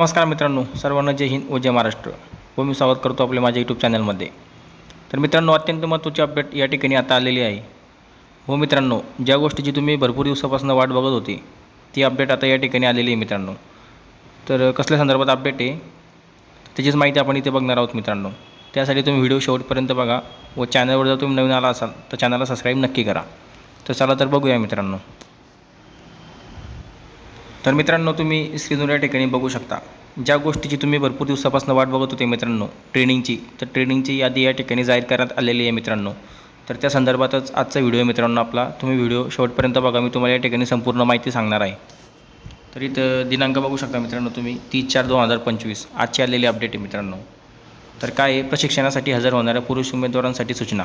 नमस्कार मित्रांनो सर्वांना जय हिंद व जय महाराष्ट्र. व मी स्वागत करतो आपल्या माझ्या यूट्यूब चॅनलमध्ये तर मित्रांनो अत्यंत महत्त्वाची अपडेट या ठिकाणी आता आलेली आहे. हो मित्रांनो ज्या गोष्टीची तुम्ही भरपूर दिवसापासून वाट बघत होती ती अपडेट आता या ठिकाणी आलेली आहे मित्रांनो. तर कसल्या संदर्भात अपडेट आहे त्याचीच माहिती आपण इथे बघणार आहोत मित्रांनो. त्यासाठी तुम्ही व्हिडिओ शेवटपर्यंत बघा व चॅनलवर जर तुम्ही नवीन आला असाल तर चॅनलला सबस्क्राईब नक्की करा. तर चला तर बघूया मित्रांनो. तर मित्रांनो तुम्ही स्क्रीनवर या ठिकाणी बघू शकता. ज्या गोष्टीची तुम्ही भरपूर दिवसापासून वाट बघत होते मित्रांनो ट्रेनिंगची तर ट्रेनिंगची यादी या ठिकाणी जाहीर करण्यात आलेली आहे मित्रांनो. तर त्या संदर्भातच आजचा व्हिडिओ आहे मित्रांनो आपला. तुम्ही व्हिडिओ शेवटपर्यंत बघा मी तुम्हाला या ठिकाणी संपूर्ण माहिती सांगणार आहे. तर इथं दिनांक बघू शकता मित्रांनो तुम्ही तीस चार दोन हजार पंचवीस. आजची आलेली अपडेट आहे मित्रांनो. तर काय आहे? प्रशिक्षणासाठी हजर होणाऱ्या पुरुष उमेदवारांसाठी सूचना.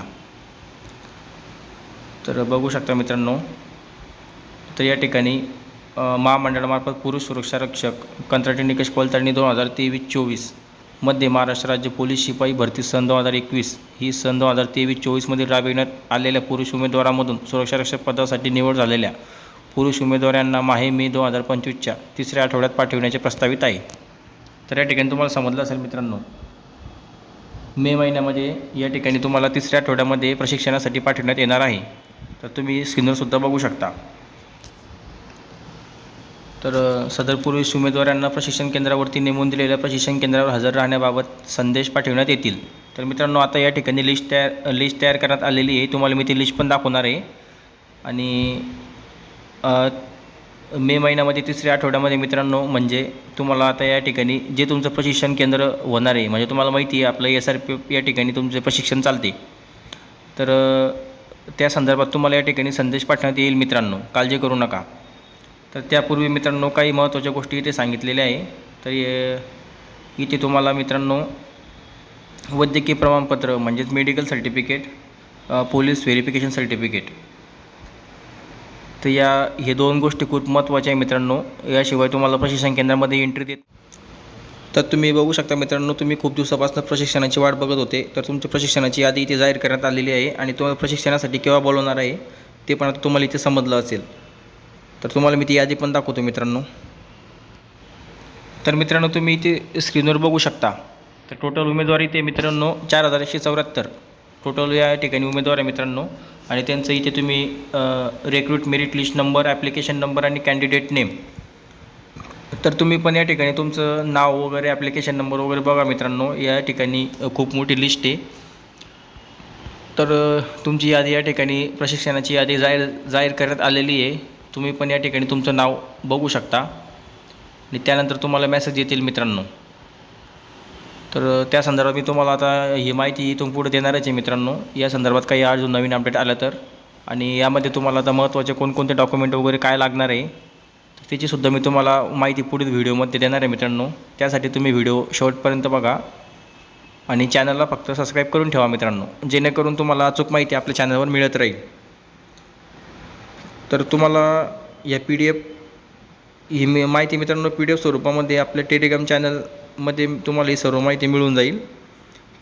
तर बघू शकता मित्रांनो तर या ठिकाणी महामंडळामार्फत पुरुष सुरक्षा रक्षक कंत्राटी निकष पडताळणी दोन हजार तेवीस चोवीसमध्ये महाराष्ट्र राज्य पोलीस शिपाई भरती सन दोन हजार एकवीस. ही सन दोन हजार तेवीस चोवीसमध्ये राबविण्यात आलेल्या पुरुष उमेदवारामधून सुरक्षा रक्षक पदासाठी निवड झालेल्या पुरुष उमेदवारांना माहे मे दोन हजार पंचवीसच्या तिसऱ्या आठवड्यात पाठविण्याचे प्रस्तावित आहे. तर या ठिकाणी तुम्हाला समजलं असेल मित्रांनो मे महिन्यामध्ये या ठिकाणी तुम्हाला तिसऱ्या आठवड्यामध्ये प्रशिक्षणासाठी पाठवण्यात येणार आहे. तर तुम्ही स्क्रीनवरसुद्धा बघू शकता. तर सदर पुरुष उमेदवारांना प्रशिक्षण केंद्रावरती नेमून दिलेल्या प्रशिक्षण केंद्रावर हजर राहण्याबाबत संदेश पाठवण्यात येतील. तर मित्रांनो आता या ठिकाणी लिस्ट तयार लिस्ट तयार करण्यात आलेली आहे. तुम्हाला मी ती लिस्ट पण दाखवणार आहे. आणि मे महिन्यामध्ये तिसऱ्या आठवड्यामध्ये मित्रांनो म्हणजे तुम्हाला आता या ठिकाणी जे तुमचं प्रशिक्षण केंद्र होणार आहे म्हणजे तुम्हाला माहिती आहे आपलं एस आर पी या ठिकाणी तुमचे प्रशिक्षण चालते तर त्या संदर्भात तुम्हाला या ठिकाणी संदेश पाठवण्यात येईल मित्रांनो. काळजी करू नका. तर त्यापूर्वी मित्रांनो काही महत्त्वाच्या गोष्टी इथे सांगितलेल्या आहे. तर इथे तुम्हाला मित्रांनो वैद्यकीय प्रमाणपत्र म्हणजेच medical certificate police verification certificate तर या हे दोन गोष्टी खूप महत्त्वाच्या आहे मित्रांनो. याशिवाय तुम्हाला प्रशिक्षण केंद्रामध्ये एंट्री देत तर तुम्ही बघू शकता मित्रांनो तुम्ही खूप दिवसापासून प्रशिक्षणाची वाट बघत होते. तर तुमच्या प्रशिक्षणाची यादी इथे जाहीर करण्यात आलेली आहे आणि तुम्हाला प्रशिक्षणासाठी केव्हा बोलवणार आहे ते पण आता तुम्हाला इथे समजलं असेल. तर तुम्हाला मी ती यादी पण दाखवतो मित्रांनो. तर मित्रांनो तुम्ही इथे स्क्रीनवर बघू शकता. तर टोटल उमेदवार इथे मित्रांनो चार हजार एकशे चौऱ्याहत्तर. टोटल या ठिकाणी उमेदवार आहे मित्रांनो. आणि त्यांचं इथे तुम्ही recruit merit list number application number आणि कॅन्डिडेट नेम तर तुम्ही पण या ठिकाणी तुमचं नाव वगैरे ॲप्लिकेशन नंबर वगैरे बघा मित्रांनो. या ठिकाणी खूप मोठी लिस्ट आहे. तर तुमची यादी या ठिकाणी प्रशिक्षणाची यादी जाहीर जाहीर करण्यात आलेली आहे. तुम्ही पण या ठिकाणी तुमचं नाव बघू शकता. आणि त्यानंतर तुम्हाला मेसेज येतील मित्रांनो. तर त्या संदर्भात मी तुम्हाला आता ही माहिती इथून पुढे देणारच आहे मित्रांनो. या संदर्भात काही अजून नवीन अपडेट आलं तर. आणि यामध्ये तुम्हाला आता महत्त्वाचे कोणकोणते डॉक्युमेंट वगैरे काय लागणार आहे तर त्याचीसुद्धा मी तुम्हाला माहिती पुढील व्हिडिओमध्ये देणार आहे मित्रांनो. त्यासाठी तुम्ही व्हिडिओ शेवटपर्यंत बघा. आणि चॅनलला फक्त सबस्क्राईब करून ठेवा मित्रांनो. जेणेकरून तुम्हाला अचूक माहिती आपल्या चॅनलवर मिळत राहील. तर तुम्हाला या पी डी एफ ही मी माहिती मित्रांनो पी डी एफ स्वरूपामध्ये आपल्या टेलिग्राम चॅनलमध्ये तुम्हाला ही सर्व माहिती मिळून जाईल.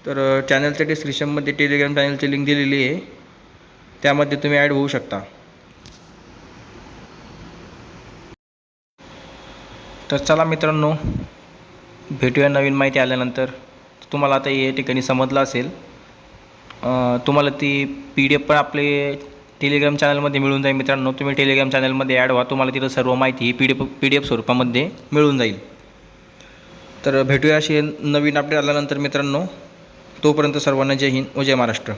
तर चॅनलच्या डिस्क्रिप्शनमध्ये टेलिग्राम चॅनलची लिंक दिलेली आहे. त्यामध्ये तुम्ही ॲड होऊ शकता. तर चला मित्रांनो भेटूया नवीन माहिती आल्यानंतर. तुम्हाला आता या ठिकाणी समजलं असेल. तुम्हाला ती पी डी एफ पण आपले टेलिग्राम चॅनलमध्ये मिळून जाईल मित्रांनो. तुम्ही टेलिग्राम चॅनलमध्ये ॲड व्हा. तुम्हाला तिथं सर्व माहिती ही P D F P D F स्वरूपामध्ये मिळून जाईल. तर भेटूया अशी नवीन अपडेट आल्यानंतर मित्रांनो. तोपर्यंत सर्वांना जय हिंद व जय महाराष्ट्र.